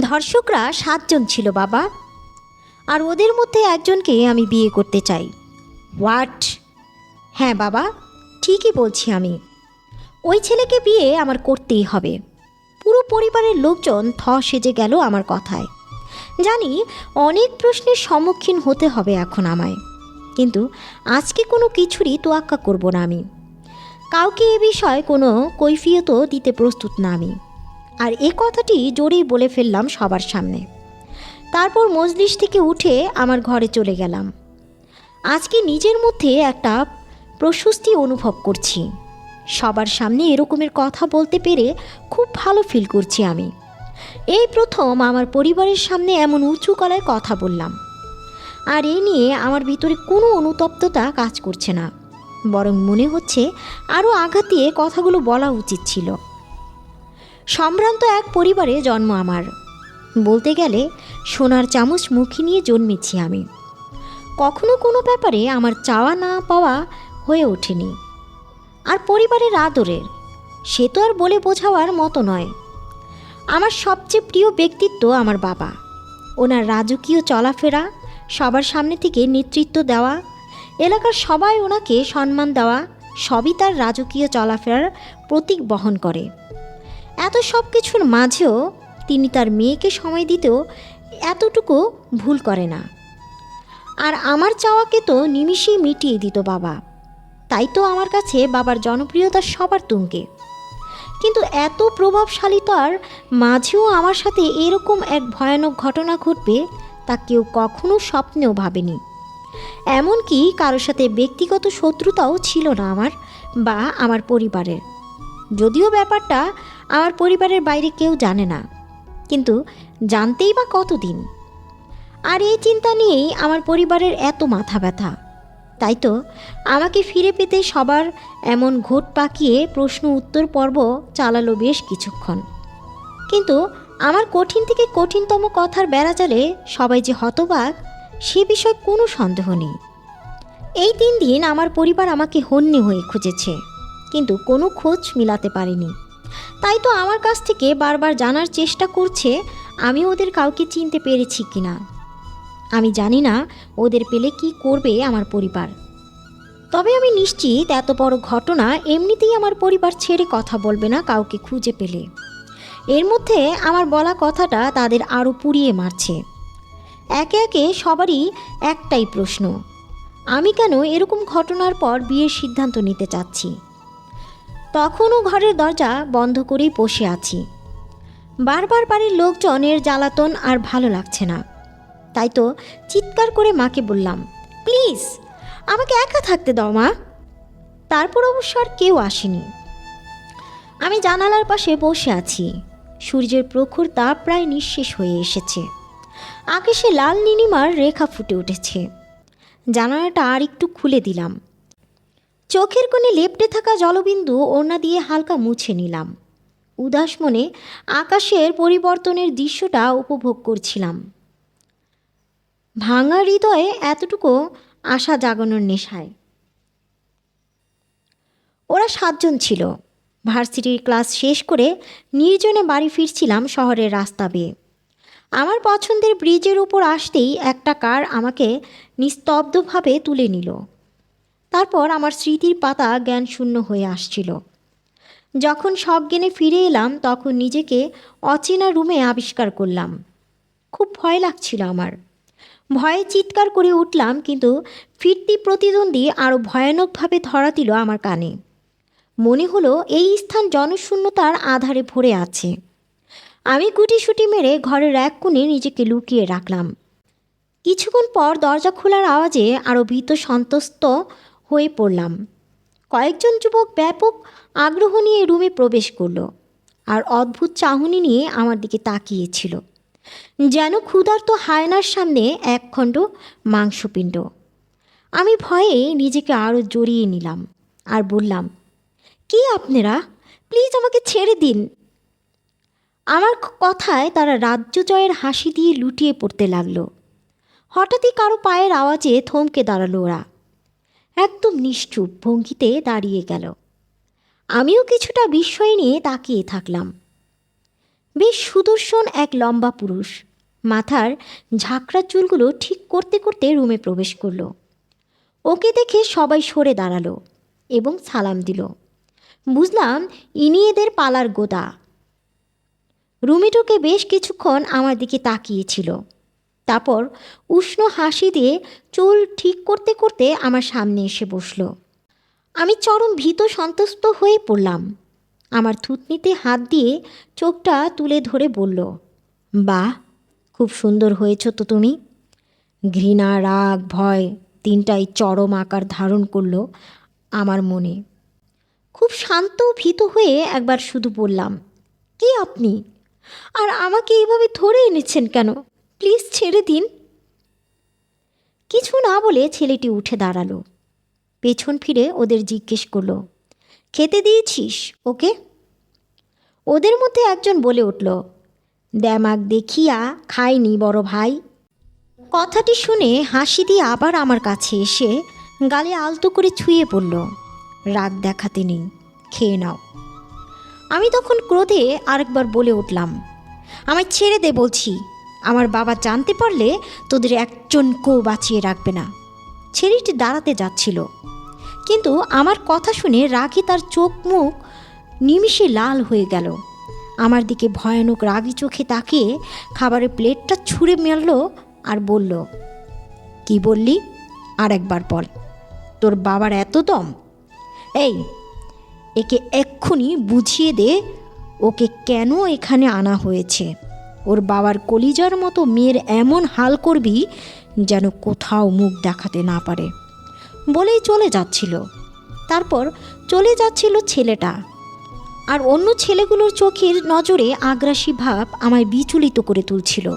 ধর্ষকরা সাতজন ছিল, বাবা। আর ওদের মধ্যে একজনকে আমি বিয়ে করতে চাই। হোয়াট? হ্যাঁ বাবা, ঠিকই বলছি আমি। ওই ছেলেকে বিয়ে আমার করতেই হবে। পুরো পরিবারের লোকজন থ সেজে গেল আমার কথায়। জানি অনেক প্রশ্নের সম্মুখীন হতে হবে এখন আমায়। কিন্তু আজকে কোনো কিছুরই তোয়াক্কা করব না আমি। কাউকে এ বিষয়ে কোনো কৈফিয়তও দিতে প্রস্তুত না আমি। আর এ কথাটি জোরেই বলে ফেললাম সবার সামনে। তারপর মজলিস থেকে উঠে আমার ঘরে চলে গেলাম। আজকে নিজের মধ্যে একটা প্রশস্তি অনুভব করছি। সবার সামনে এরকমের কথা বলতে পেরে খুব ভালো ফিল করছি আমি। এই প্রথম আমার পরিবারের সামনে এমন উঁচু কলায় কথা বললাম। আর এ নিয়ে আমার ভিতরে কোনো অনুতপ্ততা কাজ করছে না। বরং মনে হচ্ছে আরও আঘাত দিয়ে কথাগুলো বলা উচিত ছিল। সম্ভ্রান্ত এক পরিবারে জন্ম আমার। বলতে গেলে, সোনার চামচ মুখে নিয়ে জন্মেছি আমি। কখনো কোনো ব্যাপারে আমার চাওয়া না পাওয়া হয়ে ওঠেনি। আর পরিবারের আদরের, সে তো আর বলে বোঝাওয়ার মতো নয়। আমার সবচেয়ে প্রিয় ব্যক্তিত্ব আমার বাবা। ওনার রাজকীয় চলাফেরা, সবার সামনে থেকে নেতৃত্ব দেওয়া, এলাকার সবাই ওনাকে সম্মান দেওয়া, সবই তার রাজকীয় চলাফেরার প্রতীক বহন করে। এত সব কিছুর মাঝেও তিনি তার মেয়েকে সময় দিতেও এতটুকু ভুল করে না। আর আমার চাওয়াকে তো নিমিষেই মিটিয়ে দিত বাবা। তাই তো আমার কাছে বাবার জনপ্রিয়তা সবার তুঙ্গে। কিন্তু এত প্রভাবশালিতার মাঝেও আমার সাথে এরকম এক ভয়ানক ঘটনা ঘটবে তা কেউ কখনো স্বপ্নেও ভাবেনি। এমনকি কারোর সাথে ব্যক্তিগত শত্রুতাও ছিল না আমার বা আমার পরিবারের। যদিও ব্যাপারটা আমার পরিবারের বাইরে কেউ জানে না, কিন্তু জানতেই বা কতদিন? আর এই চিন্তা নিয়েই আমার পরিবারের এত মাথা ব্যথা। তাই তো আমাকে ফিরে পেতে সবার এমন ঘোট পাকিয়ে প্রশ্ন উত্তর পর্ব চালালো বেশ কিছুক্ষণ। কিন্তু আমার কঠিন থেকে কঠিনতম কথার বেড়াজালে সবাই যে হতবাক, সে বিষয়ে কোনো সন্দেহ নেই। এই তিন দিন আমার পরিবার আমাকে হন্যে হয়ে খুঁজেছে। কিন্তু কোনো খোঁজ মিলাতে পারেনি। তাই তো আমার কাছ থেকে বারবার জানার চেষ্টা করছে, আমি ওদের কাউকে চিনতে পেরেছি কি না আমি জানি না ওদের পেলে কি করবে আমার পরিবার। তবে আমি নিশ্চিত এত বড় ঘটনা এমনিতেই আমার পরিবার ছেড়ে কথা বলবে না কাউকে খুঁজে পেলে। এর মধ্যে আমার বলা কথাটা তাদের আরও পুড়িয়ে মারছে। একে একে সবারই একটাই প্রশ্ন, আমি কেন এরকম ঘটনার পর বিয়ের সিদ্ধান্ত নিতে চাচ্ছি? তখনও ঘরের দরজা বন্ধ করেই বসে আছি। বারবার বাড়ির লোকজনের জ্বালাতন আর ভালো লাগছে না। তাই তো চিৎকার করে মাকে বললাম, প্লিজ, আমাকে একা থাকতে দাও মা। তারপর অবশ্য আর কেউ আসেনি। আমি জানালার পাশে বসে আছি। সূর্যের প্রখর তাপ প্রায় নিঃশেষ হয়ে এসেছে। আকাশে লাল নীলিমার রেখা ফুটে উঠেছে। জানালাটা আর একটু খুলে দিলাম। চোখের কোণে লেপটে থাকা জলবিন্দু ওড়না দিয়ে হালকা মুছে নিলাম। উদাস মনে আকাশের পরিবর্তনের দৃশ্যটা উপভোগ করছিলাম। ভাঙা হৃদয়ে এতটুকু আশা জাগানোর নেশায়। ওরা সাতজন ছিল। ভার্সিটির ক্লাস শেষ করে নির্জনে বাড়ি ফিরছিলাম শহরের রাস্তা বেয়ে। আমার পছন্দের ব্রিজের উপর আসতেই একটা কার আমাকে নিস্তব্ধভাবে তুলে নিল। তারপর আমার স্মৃতির পাতা জ্ঞান শূন্য হয়ে আসছিল। যখন সব জ্ঞানে ফিরে এলাম, তখন নিজেকে অচেনা রুমে আবিষ্কার করলাম। খুব ভয় লাগছিল আমার। ভয়ে চিৎকার করে উঠলাম, কিন্তু ফিরতি প্রতিদ্বন্দ্বী আরও ভয়ানকভাবে ধরা দিল আমার কানে। মনে হলো এই স্থান জনশূন্যতার আধারে ভরে আছে। আমি গুটিসুটি মেরে ঘরের এক কোণে নিজেকে লুকিয়ে রাখলাম। কিছুক্ষণ পর দরজা খোলার আওয়াজে আরও ভীত সন্তস্ত হয়ে পড়লাম। কয়েকজন যুবক ব্যাপক আগ্রহ নিয়ে রুমে প্রবেশ করল আর অদ্ভুত চাহনি নিয়ে আমার দিকে তাকিয়েছিল। যেন ক্ষুধার্ত হায়নার সামনে একখণ্ড মাংসপিণ্ড। আমি ভয়ে নিজেকে আরও জড়িয়ে নিলাম আর বললাম, কি আপনারা? প্লিজ আমাকে ছেড়ে দিন। আমার কথায় তারা রাজ্য জয়ের হাসি দিয়ে লুটিয়ে পড়তে লাগল। হঠাৎই কারও পায়ের আওয়াজে থমকে দাঁড়াল ওরা। একদম নিশ্চুপ ভঙ্গিতে দাঁড়িয়ে গেল। আমিও কিছুটা বিস্ময় নিয়ে তাকিয়ে থাকলাম। বেশ সুদর্শন এক লম্বা পুরুষ। মাথার ঝাঁকড়া চুলগুলো ঠিক করতে করতে রুমে প্রবেশ করল। ওকে দেখে সবাই সরে দাঁড়াল এবং সালাম দিল। বুঝলাম, ইনি এদের পালার গোদা। রুমে ঢুকে বেশ কিছুক্ষণ আমার দিকে তাকিয়েছিল তারপর উষ্ণ হাসি দিয়ে চুল ঠিক করতে করতে আমার সামনে এসে বসল। আমি চরম ভীত সন্তুষ্ট হয়ে পড়লাম। আমার থুতনিতে হাত দিয়ে চোখটা তুলে ধরে বলল, বাহ, খুব সুন্দর হয়েছ তো তুমি। ঘৃণা, রাগ, ভয় তিনটাই চরম আকার ধারণ করল আমার মনে। খুব শান্ত ভীত হয়ে একবার শুধু বললাম, কে আপনি? আর আমাকে এইভাবে ধরে এনেছেন কেন? প্লিজ ছেড়ে দিন। কিছু না বলে ছেলেটি উঠে দাঁড়াল। পেছন ফিরে ওদের জিজ্ঞেস করল, খেতে দিয়েছিস ওকে? ওদের মধ্যে একজন বলে উঠল দ্যামাক দেখিয়া খায়নি বড় ভাই। কথাটি শুনে হাসি দিয়ে আবার আমার কাছে এসে গালে আলতো করে ছুঁয়ে পড়ল, রাগ দেখাতে নেই, খেয়ে নাও। আমি তখন ক্রোধে আরেকবার বলে উঠলাম, আমায় ছেড়ে দে বলছি। আমার বাবা জানতে পারলে তোদের একজন একজনকেও বাঁচিয়ে রাখবে না। ছেলেটি দাঁড়াতে যাচ্ছিল। কিন্তু আমার কথা শুনে রাগে তার চোখ মুখ নিমিষে লাল হয়ে গেল। আমার দিকে ভয়ানক রাগি চোখে তাকিয়ে খাবারের প্লেটটা ছুঁড়ে মারল আর বলল, কি বললি? আর একবার বল। তোর বাবার এত দম। এই, একে এক্ষুনি বুঝিয়ে দে ওকে কেন এখানে আনা হয়েছে? ওর বাবার কলিজার মতো মেয়ের এমন হাল করবি যেন কোথাও মুখ দেখাতে না পারে। বলেই চলে যাচ্ছিল। তারপর চলে যাচ্ছিল ছেলেটা। আর অন্য ছেলেগুলোর চোখের নজরে আগ্রাসী ভাব আমায় বিচলিত করে তুলছিল।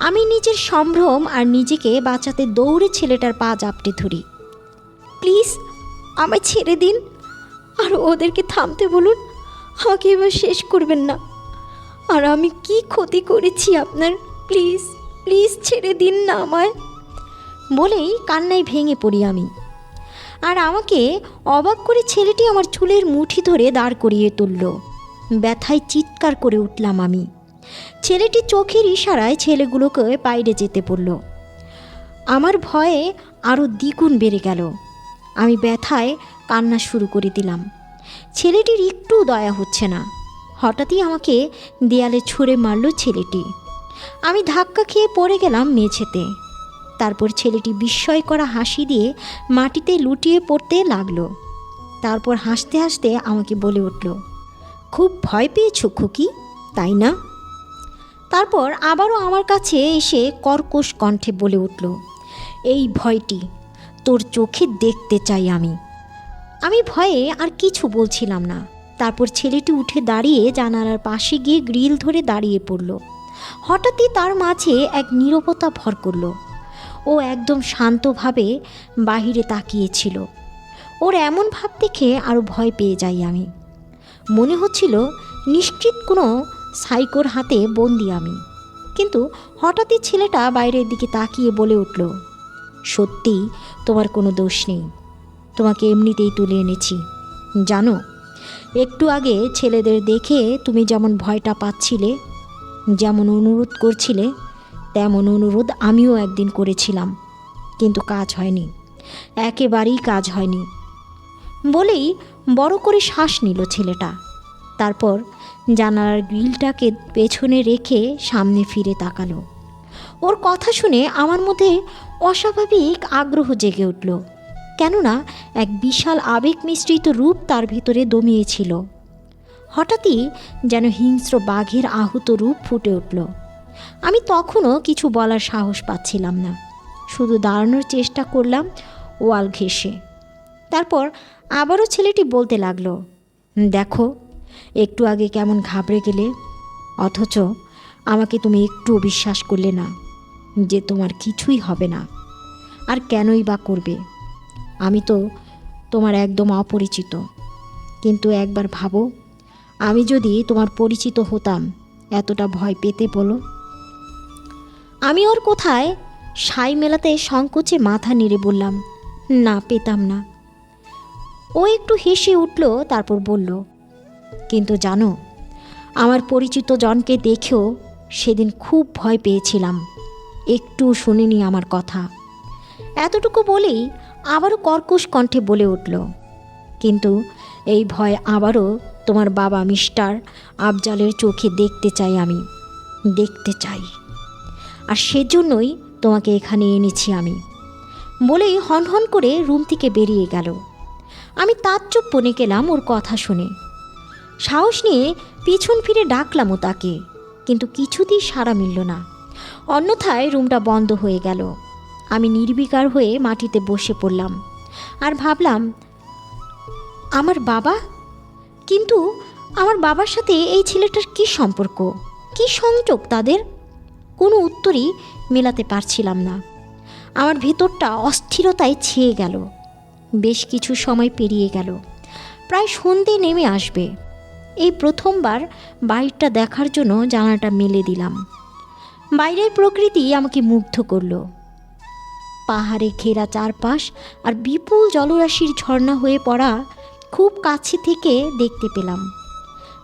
আমি নিজের সম্ভ্রম আর নিজেকে বাঁচাতে দৌড়ে ছেলেটার পা জাপটে ধরি। প্লিজ, আমায় ছেড়ে দিন। আর ওদেরকে থামতে বলুন। আমাকে এবার শেষ করবেন না। আর আমি কি ক্ষতি করেছি আপনার? প্লিজ প্লিজ ছেড়ে দিন না আমায়। বলেই কান্নায় ভেঙে পড়ি আমি। আর আমাকে অবাক করে ছেলেটি আমার চুলের মুঠি ধরে দাঁড় করিয়ে তুলল। ব্যথায় চিৎকার করে উঠলাম আমি। ছেলেটি চোখের ইশারায় ছেলেগুলোকে বাইরে যেতে বলল আমার ভয়ে আরও দ্বিগুণ বেড়ে গেল। আমি ব্যথায় কান্না শুরু করে দিলাম। ছেলেটির একটু দয়া হচ্ছে না। হঠাৎই আমাকে দেয়ালে ছুঁড়ে মারল ছেলেটি। আমি ধাক্কা খেয়ে পড়ে গেলাম মেঝেতে। তারপর ছেলেটি বিস্ময় করা হাসি দিয়ে মাটিতে লুটিয়ে পড়তে লাগল। তারপর হাসতে হাসতে আমাকে বলে উঠল, খুব ভয় পেয়েছ খুকি, তাই না? তারপর আবারও আমার কাছে এসে কর্কশ কণ্ঠে বলে উঠল, এই ভয়টি তোর চোখে দেখতে চাই আমি। আমি ভয়ে আর কিছু বলছিলাম না। তারপর ছেলেটি উঠে দাঁড়িয়ে জানালার পাশে গিয়ে গ্রিল ধরে দাঁড়িয়ে পড়ল। হঠাৎই তার মাঝে এক নীরবতা ভর করল। ও একদম শান্তভাবে বাহিরে তাকিয়েছিল। ওর এমন ভাব দেখে আরও ভয় পেয়ে যাই আমি। মনে হচ্ছিল নিশ্চিত কোনো সাইকোর হাতে বন্দি আমি। কিন্তু হঠাৎই ছেলেটা বাইরের দিকে তাকিয়ে বলে উঠল, সত্যি তোমার কোনো দোষ নেই। তোমাকে এমনিতেই তুলে এনেছি। জানো একটু আগে ছেলেদের দেখে তুমি যেমন ভয়টা পাচ্ছিলে, যেমন অনুরোধ করছিলে, তেমন অনুরোধ আমিও একদিন করেছিলাম। কিন্তু কাজ হয়নি, একেবারেই কাজ হয়নি। বলেই বড় করে শ্বাস নিল ছেলেটা। তারপর জানালার গ্রিলটাকে পেছনে রেখে সামনে ফিরে তাকালো। ওর কথা শুনে আমার মধ্যে অস্বাভাবিক আগ্রহ জেগে উঠল। কেননা এক বিশাল আবেগ মিশ্রিত রূপ তার ভিতরে দমিয়েছিল। হঠাৎই যেন হিংস্র বাঘের আহত রূপ ফুটে উঠল। আমি তখনও কিছু বলার সাহস পাচ্ছিলাম না। শুধু দাঁড়ানোর চেষ্টা করলাম ওয়াল ঘেঁষে। তারপর আবারও ছেলেটি বলতে লাগল, দেখো, একটু আগে কেমন ঘাবড়ে গেলে, অথচ আমাকে তুমি একটুও বিশ্বাস করলে না যে তোমার কিছুই হবে না। আর কেনই বা করবে? আমি তো তোমার একদম অপরিচিত। কিন্তু একবার ভাবো, আমি যদি তোমার পরিচিত হতাম, এতটা ভয় পেতে বলো। আমি ওর কোথায় সাই মেলাতে সংকোচে মাথা নেড়ে বললাম, না, পেতাম না। ও একটু হেসে উঠল, তারপর বলল, কিন্তু জানো, আমার পরিচিত জনকে দেখেও সেদিন খুব ভয় পেয়েছিলাম। একটু শুনিনি আমার কথা। এতটুকু বলেই আবারও কর্কশ কণ্ঠে বলে উঠল, কিন্তু এই ভয় আবারও তোমার বাবা মিস্টার আফজালের চোখে দেখতে চাই আমি, দেখতে চাই। আর সেজন্যই তোমাকে এখানে এনেছি আমি। বলেই হনহন করে রুম থেকে বেরিয়ে গেল। আমি তাজ্জব বনে গেলাম ওর কথা শুনে। সাহস নিয়ে পিছন ফিরে ডাকলামও তাকে, কিন্তু কিছুতেই সাড়া মিলল না। অন্যথায় রুমটা বন্ধ হয়ে গেল। আমি নির্বিকার হয়ে মাটিতে বসে পড়লাম আর ভাবলাম, আমার বাবা? কিন্তু আমার বাবার সাথে এই ছেলেটার কী সম্পর্ক? কী সংযোগ তাদের? কোনো উত্তরই মেলাতে পারছিলাম না। আমার ভেতরটা অস্থিরতায় ছেয়ে গেল। বেশ কিছু সময় পেরিয়ে গেল। প্রায় সন্ধে নেমে আসবে। এই প্রথমবার বাইরটা দেখার জন্য জানালাটা মেলে দিলাম। বাইরের প্রকৃতি আমাকে মুগ্ধ করল। পাহাড়ে ঘেরা চারপাশ আর বিপুল জলরাশির ঝর্ণা হয়ে পড়া খুব কাছে থেকে দেখতে পেলাম।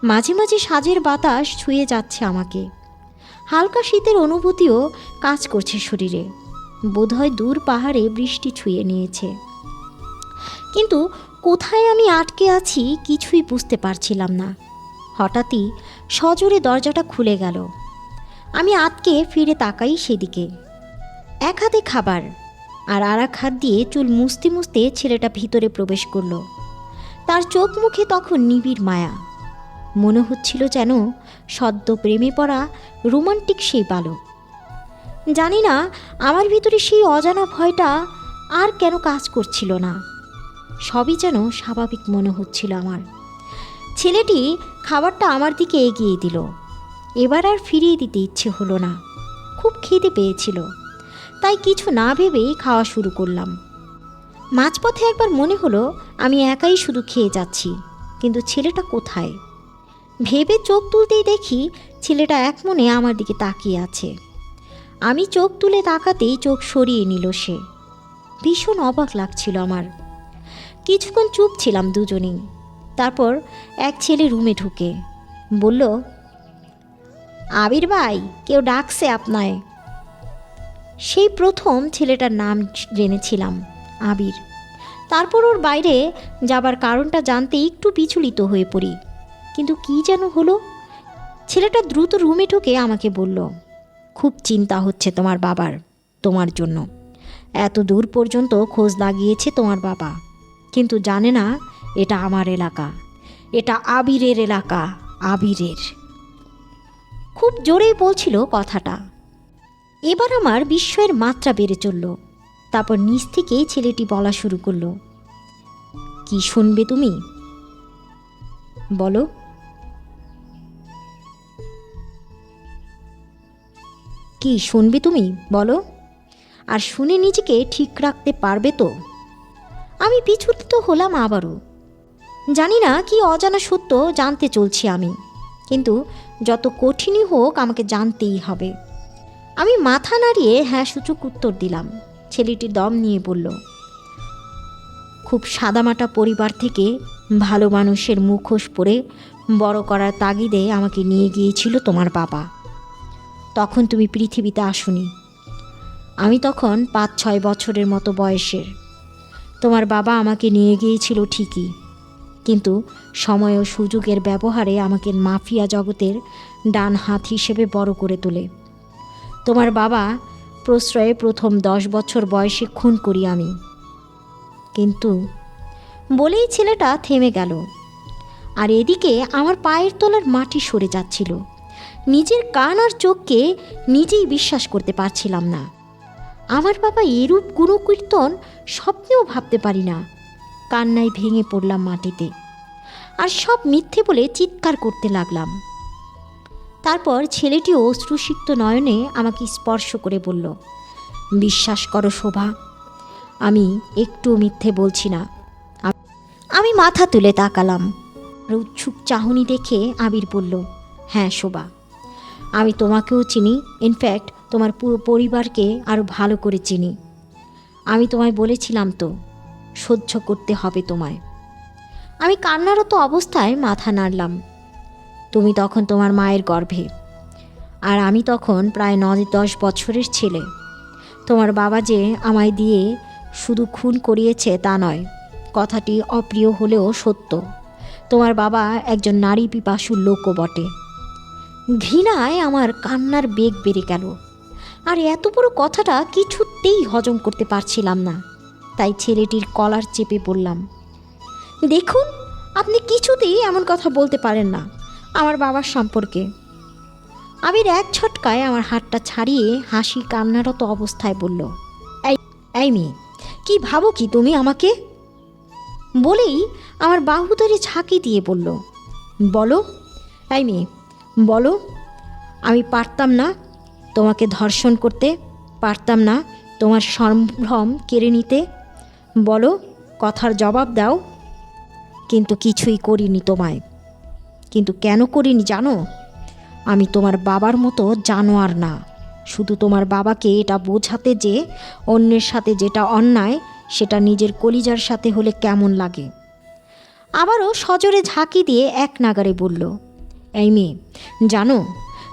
মাঝে মাঝে সাজের বাতাস ছুঁয়ে যাচ্ছে আমাকে। হালকা শীতের অনুভূতিও কাজ করছে শরীরে। বোধহয় দূর পাহাড়ে বৃষ্টি ছুঁয়ে নিয়েছে। কিন্তু কোথায় আমি আটকে আছি কিছুই বুঝতে পারছিলাম না। হঠাৎই সজোরে দরজাটা খুলে গেল। আমি আটকে ফিরে তাকাই সেদিকে। এক হাতে খাবার আর আর এক হাত দিয়ে চুল মুছতে মুছতে ছেলেটা ভিতরে প্রবেশ করল। তার চোখ মুখে তখন নিবিড় মায়া। মনে হচ্ছিল যেন সদ্য প্রেমে পড়া রোমান্টিক সেই বালক। জানি না, আমার ভিতরে সেই অজানা ভয়টা আর কেন কাজ করছিল না। সবই যেন স্বাভাবিক মনে হচ্ছিল আমার। ছেলেটি খাবারটা আমার দিকে এগিয়ে দিল। এবার আর ফিরিয়ে দিতে ইচ্ছে হলো না। খুব খিদে পেয়েছিল। তাই কিছু না ভেবেই খাওয়া শুরু করলাম। মাঝপথে একবার মনে হলো, আমি একাই শুধু খেয়ে যাচ্ছি, কিন্তু ছেলেটা কোথায়? ভেবে চোখ তুলতেই দেখি, ছেলেটা এক মনে আমার দিকে তাকিয়ে আছে। আমি চোখ তুলে তাকাতেই চোখ সরিয়ে নিল সে। ভীষণ অবাক লাগছিল আমার। কিছুক্ষণ চুপ ছিলাম দুজনেই। তারপর এক ছেলে রুমে ঢুকে। বলল, আবির ভাই, কেউ ডাকছে আপনায়। সেই প্রথম ছেলেটার নাম জেনেছিলাম, আবির। তারপর ওর বাইরে যাবার কারণটা জানতে একটু বিচলিত হয়ে পড়ি। কিন্তু কি যেন হলো? ছেলেটা দ্রুত রুমে ঢুকে আমাকে বলল, খুব চিন্তা হচ্ছে তোমার বাবার, তোমার জন্য। এত দূর পর্যন্ত খোঁজ লাগিয়েছে তোমার বাবা। কিন্তু জানে না, এটা আমার এলাকা। এটা আবিরের এলাকা, আবিরের। খুব জোরেই বলছিল কথাটা। এবার আমার বিস্ময়ের মাত্রা বেড়ে চলল। তারপর নিচ থেকেই ছেলেটি বলা শুরু করল, কি শুনবে তুমি? বলো। কি শুনবে তুমি? বলো। আর শুনে নিজেকে ঠিক রাখতে পারবে তো? আমি বিচলিত হলাম আবারও। জানি না কি অজানা সত্য জানতে চলছি আমি, কিন্তু যত কঠিনই হোক আমাকে জানতেই হবে। আমি মাথা নাড়িয়ে হ্যাঁ সূচক উত্তর দিলাম। ছেলেটি দম নিয়ে বলল, খুব সাদামাটা পরিবার থেকে ভালো মানুষের মুখোশ পরে বড় করার তাগিদে আমাকে নিয়ে গিয়েছিল তোমার বাবা। তখন তুমি পৃথিবীতে আসুনি। আমি তখন পাঁচ ছয় বছরের মতো বয়সের। তোমার বাবা আমাকে নিয়ে গিয়েছিল ঠিকই, কিন্তু সময় ও সুযোগের ব্যবহারে আমাকে মাফিয়া জগতের ডান হাত হিসেবে বড় করে তোলে। তোমার বাবা প্রশ্রয়ে প্রথম দশ বছর বয়সে খুন করি আমি। কিন্তু বলেই ছেলেটা থেমে গেল। আর এদিকে আমার পায়ের তলার মাটি সরে যাচ্ছিল। নিজের কান আর চোখকে নিজেই বিশ্বাস করতে পারছিলাম না। আমার বাবা এরূপ গুণকীর্তন স্বপ্নেও ভাবতে পারি না। কান্নায় ভেঙে পড়লাম মাটিতে। আর সব মিথ্যে বলে চিৎকার করতে লাগলাম। তারপর ছেলেটি অশ্রুসিক্ত নয়নে আমাকে স্পর্শ করে বলল, বিশ্বাস করো শোভা, আমি একটু মিথ্যে বলছি না। আমি মাথা তুলে তাকালাম। আর চাহনি দেখে আবির বলল হ্যাঁ শোভা, আমি তোমাকেও চিনি। ইনফ্যাক্ট তোমার পুরো পরিবারকে আরও ভালো করে চিনি। আমি তোমায় বলেছিলাম তো, সহ্য করতে হবে তোমায়। আমি কান্নারত অবস্থায় মাথা নাড়লাম। তুমি তখন তোমার মায়ের গর্ভে। আর আমি তখন প্রায় নয় দশ বছরের ছেলে। তোমার বাবা যে আমায় দিয়ে শুধু খুন করিয়েছে তা নয়, কথাটি অপ্রিয় হলেও সত্য। তোমার বাবা একজন নারী পিপাসু লোকও বটে। ঘৃণায় আমার কান্নার বেগ বেড়ে গেল। আর এত বড় কথাটা কিছুতেই হজম করতে পারছিলাম না। তাই ছেলেটির কলার চেপে বললাম, দেখুন, আপনি কিছুতেই এমন কথা বলতে পারেন না। আমার বাবার সম্পর্কে। আবির এক ছটকায় আমার হাতটা ছাড়িয়ে হাসি কান্নারত অবস্থায় বলল, এই মেয়ে, কি ভাবো কি তুমি আমাকে? বলেই আমার বাহু ধরে ঝাঁকি দিয়ে বলল, বলো, এই মেয়ে, বলো, আমি পারতাম না তোমাকে ধর্ষণ করতে, পারতাম না তোমার সম্ভ্রম কেড়ে নিতে। বলো, কথার জবাব দাও, কিন্তু কিছুই করিনি তোমায়। কিন্তু কেন করিনি জানো? আমি তোমার বাবার মতো জানোয়ার না। শুধু তোমার বাবাকে এটা বোঝাতে যে, অন্যের সাথে যেটা অন্যায়, সেটা নিজের কলিজার সাথে হলে কেমন লাগে। আবারও সজোরে ঝাঁকি দিয়ে এক নাগারে বলল, এই মেয়ে, জানো?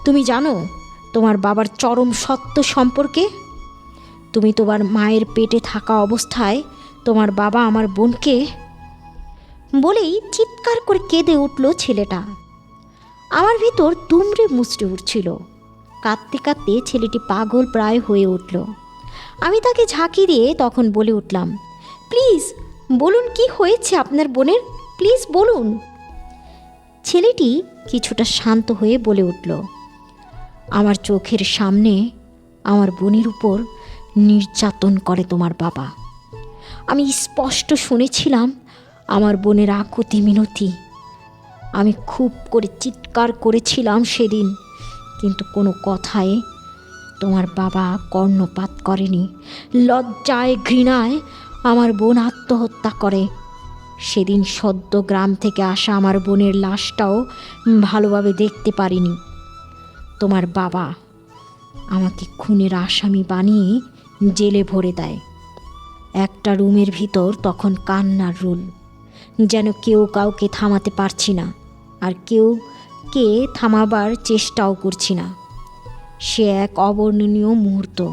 তুমি জানো তোমার বাবার চরম সত্য সম্পর্কে? তুমি তোমার মায়ের পেটে থাকা অবস্থায় তোমার বাবা আমার বোনকে বলেই চিৎকার করে কেঁদে উঠল ছেলেটা। আমার ভিতর দুমড়ে মুচড়ে উঠছিল। কাঁদতে কাঁদতে ছেলেটি পাগল প্রায় হয়ে উঠল। আমি তাকে ঝাঁকি দিয়ে তখন বলে উঠলাম, প্লিজ, বলুন কি হয়েছে আপনার বোনের? প্লিজ বলুন। ছেলেটি কিছুটা শান্ত হয়ে বলে উঠল, আমার চোখের সামনে আমার বোনের উপর নির্যাতন করে তোমার বাবা। আমি স্পষ্ট শুনেছিলাম আমার বোনের আকুতি মিনতি। আমি খুব করে চিৎকার করেছিলাম সেদিন, কিন্তু কোনো কথায় তোমার বাবা কর্ণপাত করেনি। লজ্জায়, ঘৃণায় আমার বোন আত্মহত্যা করে। সেদিন সদ্য গ্রাম থেকে আসা আমার বোনের লাশটাও ভালোভাবে দেখতে পারিনি। তোমার বাবা আমাকে খুনের আসামি বানিয়ে জেলে ভরে দেয়। একটা রুমের ভিতর তখন কান্নার রুল। যেন কেউ কাউকে থামাতে পারছি না, আর কেউ কে থামাবার চেষ্টাও করছি না। সে এক অবর্ণনীয় মুহূর্ত।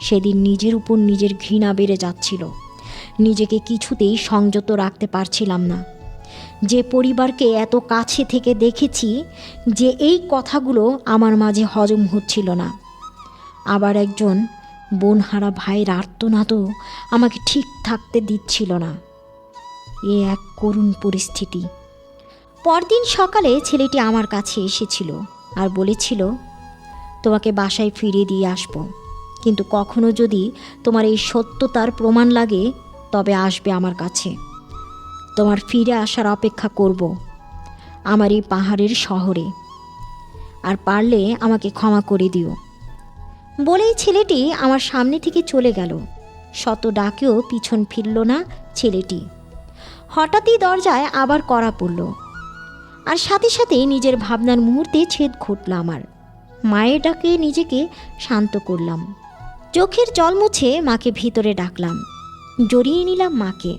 সেদিন নিজের উপর নিজের ঘৃণা বেড়ে যাচ্ছিল। নিজেকে কিছুতেই সংযত রাখতে পারছিলাম না। যে পরিবারকে এত কাছে থেকে দেখেছি, যে এই কথাগুলো আমার মাঝে হজম হচ্ছিল না। আবার একজন বোনহারা ভাইয়ের আর্তনাদও আমাকে ঠিক থাকতে দিচ্ছিল না। এ এক করুণ পরিস্থিতি। পরদিন সকালে ছেলেটি আমার কাছে এসেছিল আর বলেছিল, তোমাকে বাসায় ফিরিয়ে দিয়ে আসব। কিন্তু কখনো যদি তোমার এই সত্যতার প্রমাণ লাগে, তবে আসবে আমার কাছে। তোমার ফিরে আসার অপেক্ষা করব। আমার এই পাহাড়ের শহরে। আর পারলে আমাকে ক্ষমা করে দিও। বলেই ছেলেটি আমার সামনে থেকে চলে গেল। শত ডাকেও পিছন ফিরল না ছেলেটি। হঠাৎই দরজায় আবার করা পড়ল। আর সাথে সাথে নিজের ভাবনার মুহূর্তে ছেদ ঘটল আমার। মায়ের ডাকে নিজেকে শান্ত করলাম। চোখের জল মুছে মাকে ভিতরে ডাকলাম। জড়িয়ে নিলাম মাকে।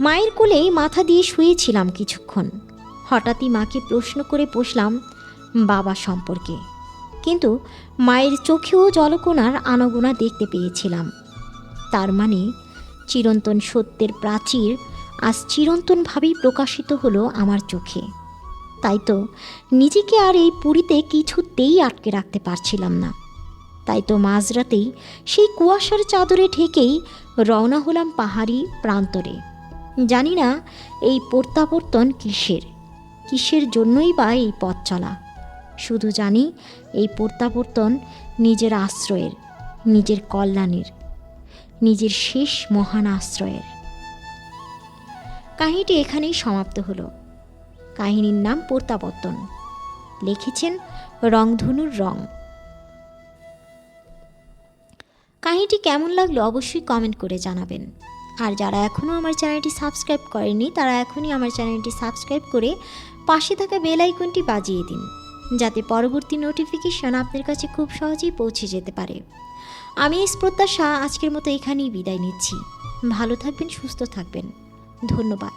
মায়ের কোলেই মাথা দিয়ে শুয়েছিলাম কিছুক্ষণ। হঠাৎই মাকে প্রশ্ন করে বসলাম বাবা সম্পর্কে। কিন্তু মায়ের চোখেও জলকোনার আনগোনা দেখতে পেয়েছিলাম। তার মানে চিরন্তন সত্যের প্রাচীর আজ চিরন্তনভাবেই প্রকাশিত হলো আমার চোখে। তাই তো নিজেকে আর এই পুরীতে কিছুতেই আটকে রাখতে পারছিলাম না। তাই তো মাঝরাতেই সেই কুয়াশার চাদরে ঢেকেই রওনা হলাম পাহাড়ি প্রান্তরে। জানি না এই প্রত্যাবর্তন কিসের কিসের জন্যই বা এই পথ চলা। শুধু জানি এই প্রত্যাবর্তন নিজের আশ্রয়ের, নিজের কল্যাণের, নিজের শেষ মহান আশ্রয়ের। কাহিনীটি এখানেই সমাপ্ত হলো। কাহিনীর নাম প্রত্যাবর্তন। লিখেছেন রংধনুর রং। কাহিনীটি কেমন লাগল অবশ্যই কমেন্ট করে জানাবেন। আর যারা এখনও আমার চ্যানেলটি সাবস্ক্রাইব করেনি তারা এখনই আমার চ্যানেলটি সাবস্ক্রাইব করে পাশে থাকা বেল আইকনটি বাজিয়ে দিন, যাতে পরবর্তী নোটিফিকেশন আপনার কাছে খুব সহজেই পৌঁছে যেতে পারে। আমি এই প্রত্যাশা, আজকের মতো এখানেই বিদায় নিচ্ছি। ভালো থাকবেন, সুস্থ থাকবেন। ধন্যবাদ